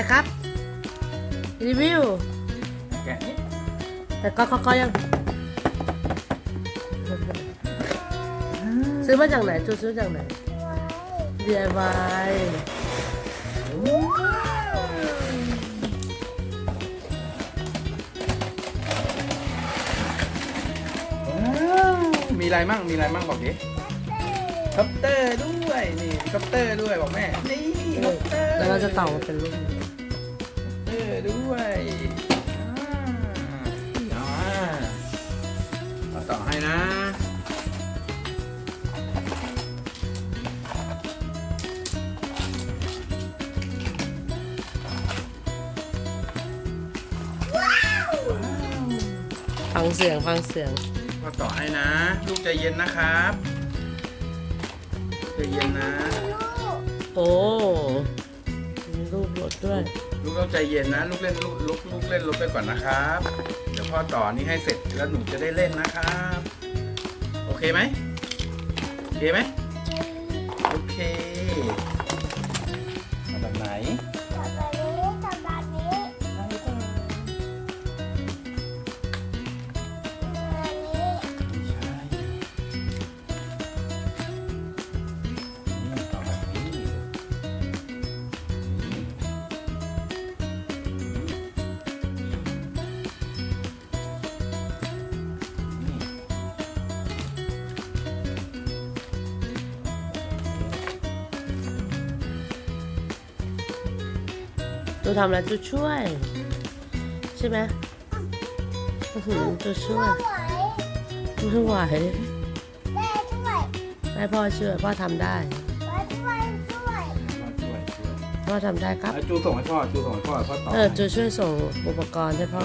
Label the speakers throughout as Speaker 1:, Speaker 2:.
Speaker 1: อะไรครับ รีวิว
Speaker 2: แกะนี่
Speaker 1: แต่ก็ก็ก็ยัง ซื้อมาจากไหนจูซื้อจากไหน DIY
Speaker 2: ว้าวมีอะไรมั่ง มีอะไรมั่งบอกดิคอปเตอร์ด้วย นี่คอปเตอร์ด้วยบอกแม่ นี่คอปเตอร์
Speaker 1: แล้วเราจะต่อมาเป็นรูป
Speaker 2: เออ ด้วยอ่าอ่าเอาต่อให้นะ
Speaker 1: ฟังเสียงฟังเสียง
Speaker 2: ก็ต่อให้นะ ลูกใจเย็นนะครับใจเย็นนะ
Speaker 1: โอ้มีรูปรถด้วย
Speaker 2: ลูกต้องใจเย็นนะ ลูกเล่นลูกลูกลูกเล่นรถไปก่อนนะครับ เดี๋ยวพ่อต่อนี้ให้เสร็จแล้วหนูจะได้เล่นนะครับ โอเคไหมโอเคไหม
Speaker 1: จูทำอะไรจูช่วย ใช่ไหมอื้อหือจูช่วยไม่ไหวให้พ่อช่วยพ่อทำได้
Speaker 2: มาช่วยช่วย
Speaker 1: พ่อทำได้ครับ
Speaker 2: เอาจูส่งให้พ่อ จูส่งให้พ่อพ่อต่อ
Speaker 1: เออจูช่วยส่งอุปกรณ์ให้พ่อ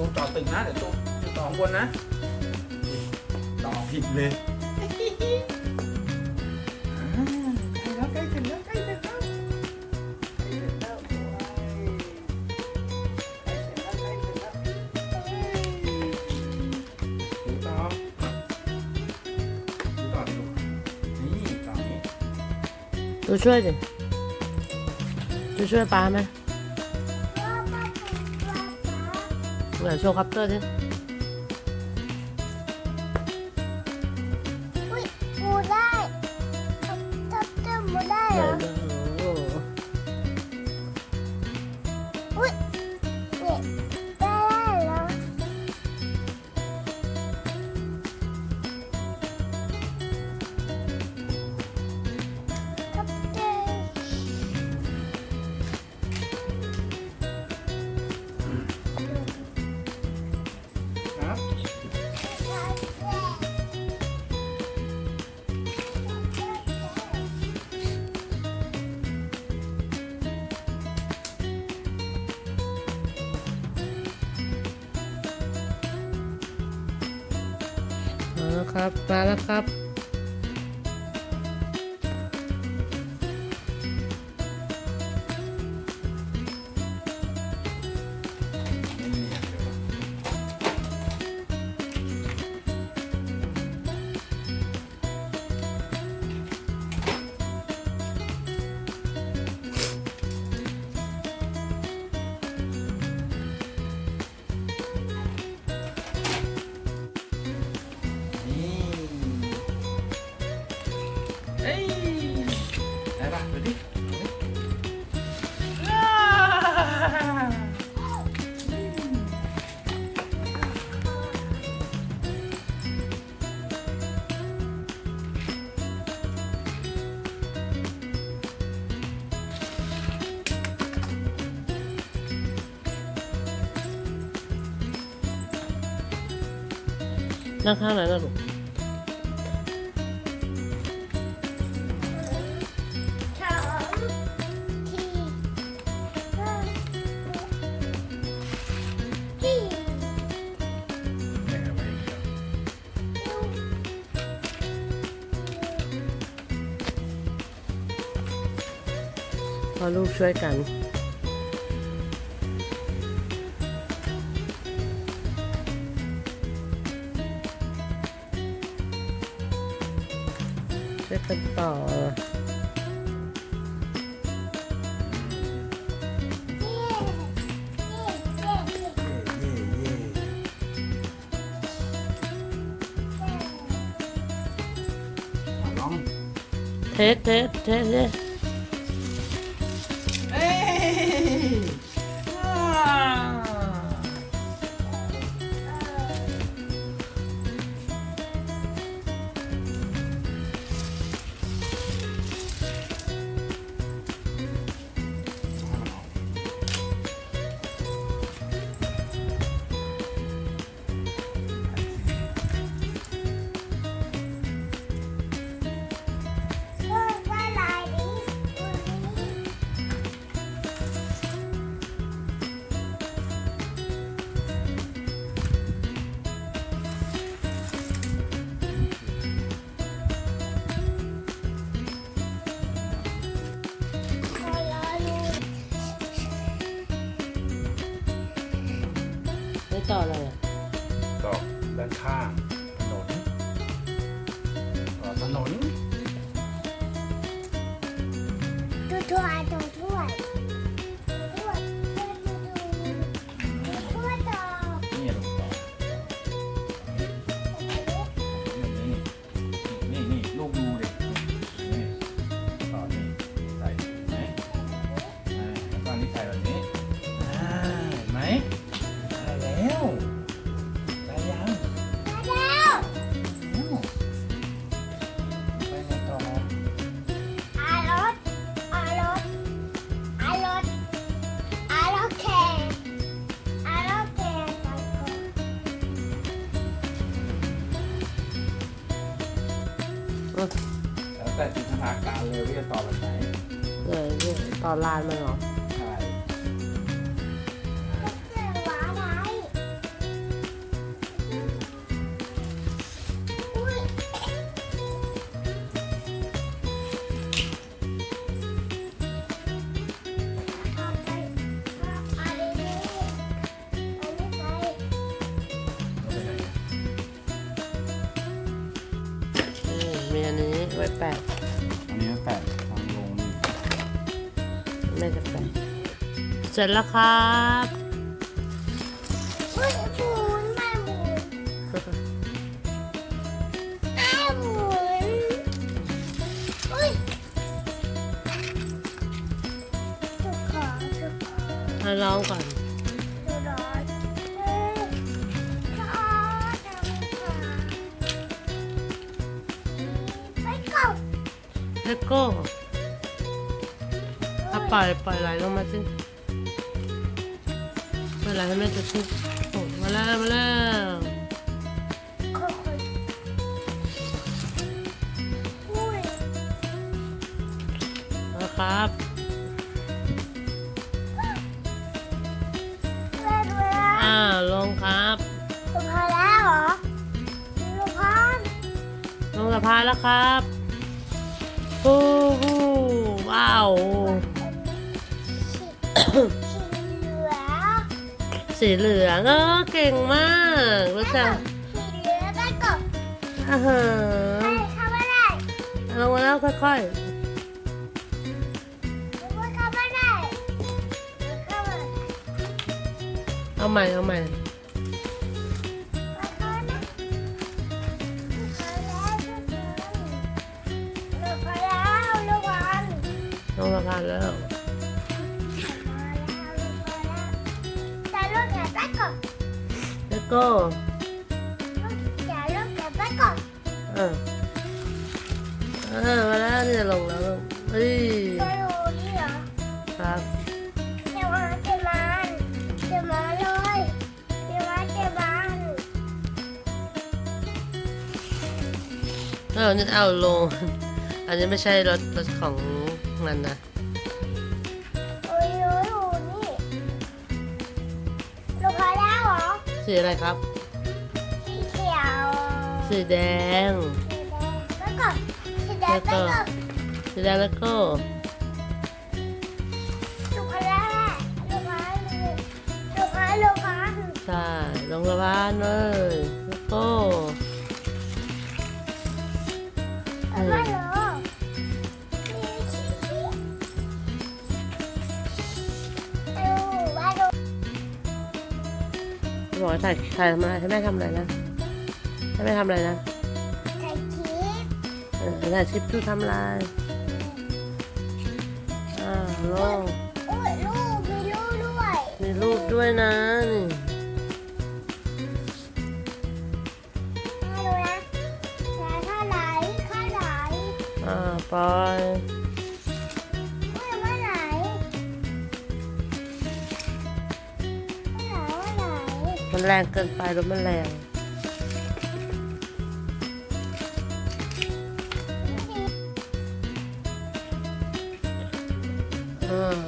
Speaker 2: เดี๋ยวก่อนตูต่อตึกนะ เดี๋ยวตูตูต่อข้างบนนะ ต่อผิดเลยอ่าใกล้แล้วใกล้เสร็จแล้วใกล้เสร็จแล้วใกล้เสร็จแล้วโอ้ยใกล้เสร็จแล้วใกล้เสร็จแล้วตูต่อตูต่อดิลูกนี่ต่อนี้
Speaker 1: จูช่วยดิจูช่วยป้าไหม ไหนโช ครั
Speaker 2: บ
Speaker 1: มาแล้วครับ
Speaker 2: เอ้ยได้ปะดูดิอ้
Speaker 1: ช่วยกัน ช่วยกันต่อ
Speaker 2: เท
Speaker 1: สเทสเทส ต่อ
Speaker 2: ถน จะต่อแบบไหน
Speaker 1: เดี๋ยวเดี๋ยวต่อลานมันเหรอ
Speaker 3: ร็
Speaker 1: จแล้วครับ
Speaker 3: อุ้ยหมุนไม่หมุนไม่หมุนอุ้ยจุกขาจุกขา
Speaker 1: ให้ร้องก่อน
Speaker 3: จุกร้อนเอ้ยขาจังขาไปก่อน
Speaker 1: เลโก้ถ้าปล่อยปล่อยไหลลงมาสิ ปล่ไหลให้แม่จะทุกโอ้มาแล้วมาแล้ว
Speaker 3: ค่อยๆอุ้ย
Speaker 1: นะครับอ่าลงครับ
Speaker 3: สุภาแล้วเหรอสุภา
Speaker 1: ลงสะพานแล้วครับฮู้ฮู้ว้าว
Speaker 3: สีเหลือง
Speaker 1: สีเหลืองเออเก่งมากรู้จัก
Speaker 3: สีเหลืองได้ก่อน
Speaker 1: อาหา
Speaker 3: ได้
Speaker 1: ร
Speaker 3: เข้าไม่ได้
Speaker 1: ลงมาแล้วค่อย
Speaker 3: หรือว่าเข้าไม่ได้เข้ามา
Speaker 1: ๆเอาใหม่เอาใหม่
Speaker 3: เข้านะเข้าแล้วทุกคนเข้าแล้วระวัง
Speaker 1: ลงสะพานแล้ว
Speaker 3: แล้
Speaker 1: วก็
Speaker 3: แต่ลูกแกไปก่อน
Speaker 1: เออเออมาแล้วนี่จะลงแล้วลูกเฮ้ย
Speaker 3: ไปดูนี่เหรอ
Speaker 1: ครับ
Speaker 3: เดี๋ยวมาเดี๋ยวมาเดี๋ยวมาเลยเดี๋ยวมาเดี๋ยวมา
Speaker 1: เออนี่เอาลง อันนี้ไม่ใช่รถรถของมันนะ สีอะไรครับ
Speaker 3: สีเขียว
Speaker 1: สีแดง
Speaker 3: แล้วก็สีแดงแล้วก็
Speaker 1: สีแดงแล้วก็ลูกค้าลูกค้ลูกค้ลูก
Speaker 3: ใช่โลงกระบาลเลย
Speaker 1: บอกว่าถ่ายถ่ายทำอะไรให้แม่ทำอะไรนะให้แม่ทำอะไรนะ
Speaker 3: ไข่ชีส
Speaker 1: เออถ่ายคลิปดูทำอะไรอ่าลง
Speaker 3: อุ้ยลูกมีลูกด้วย
Speaker 1: มีรูปด้วยนะนี่
Speaker 3: มาดูนะแล้วถ้าไหลข้าไหล
Speaker 1: อ่าปล่อย มันแรงเกินไปรถมันแรงอื
Speaker 3: ม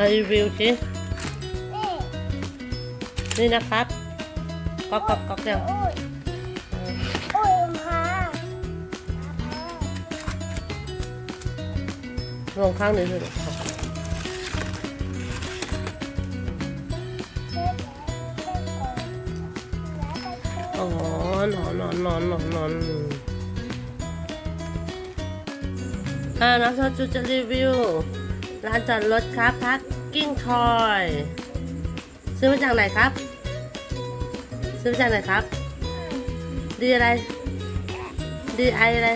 Speaker 3: อ่า
Speaker 1: รีวิวสิ
Speaker 3: นี่
Speaker 1: นี่นะครับก๊อกก๊อกก๊อกเดียว
Speaker 3: อุ้ยอุ้ยพา
Speaker 1: ลงข้างนี้เลยลูกอ๋อนอนนอนนอนนอนนอนอ่าน้องชาจูจะรีวิว ร้านจอดรถครับพักกิ้งทอย ซื้อมาจากไหนครับ ซื้อมาจากไหนครับ ดีอะไร ดีไออะไร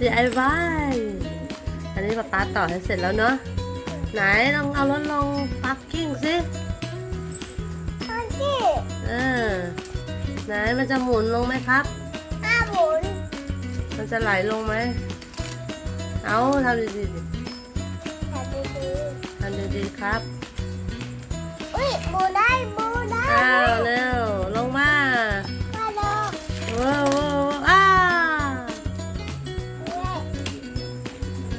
Speaker 1: ดีไอวายอันนี้ป๊าป๊าต่อให้เสร็จแล้วเนาะ ไหนลองเอารถลงปักกิ้งสิ
Speaker 3: อันที่
Speaker 1: เออ ไหนมันจะหมุนลงไหมครับ
Speaker 3: ห้าหมุน
Speaker 1: มันจะไหลลงไหม เอาทำดีๆดิ
Speaker 3: แต่ดีดี
Speaker 1: ทำ ดีๆครับ
Speaker 3: อุ้ยหมุนได้หมุนได้
Speaker 1: อ้าวเร็วลงมา
Speaker 3: มาเลย
Speaker 1: ว้าวว้าวว้าวอ้า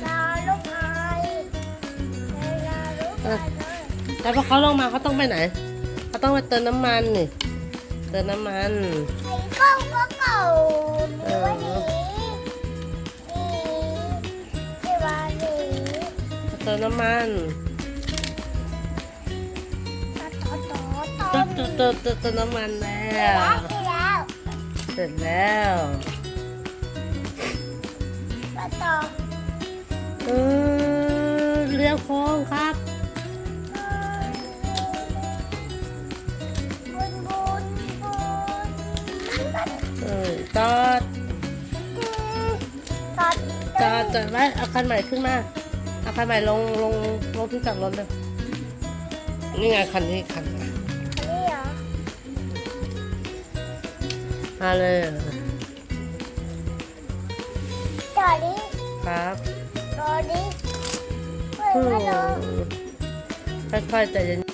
Speaker 3: รอลูกไอรอลูกไอ
Speaker 1: แต่พอเขาลงมาเขาต้องไปไหนเขาต้องไปเติมน้ำมันนี่เติมน้ำมัน
Speaker 3: ไอ้ก้องก็เก่ามีวันนี้นี่ที่วันนี้
Speaker 1: เติมน้ำมัน เติมเติมเติมเติมน้ำมันแล้ว
Speaker 3: แล้วที่แล้ว
Speaker 1: เสร็จแล้ว
Speaker 3: ต่อ
Speaker 1: เออเลี้ยวโค้งครับเออจอด
Speaker 3: ตอ
Speaker 1: จอดจอดไว้เอาคันใหม่ขึ้นมาเอาคันใหม่ลงลงลงที่จอดรถเลยนี่ไงคันนี้คันนี้ มาเลย
Speaker 3: จอดี้
Speaker 1: ครับ
Speaker 3: จอนี้เฮ้ย
Speaker 1: อื
Speaker 3: มาเลย
Speaker 1: ค่อยๆใจเย็น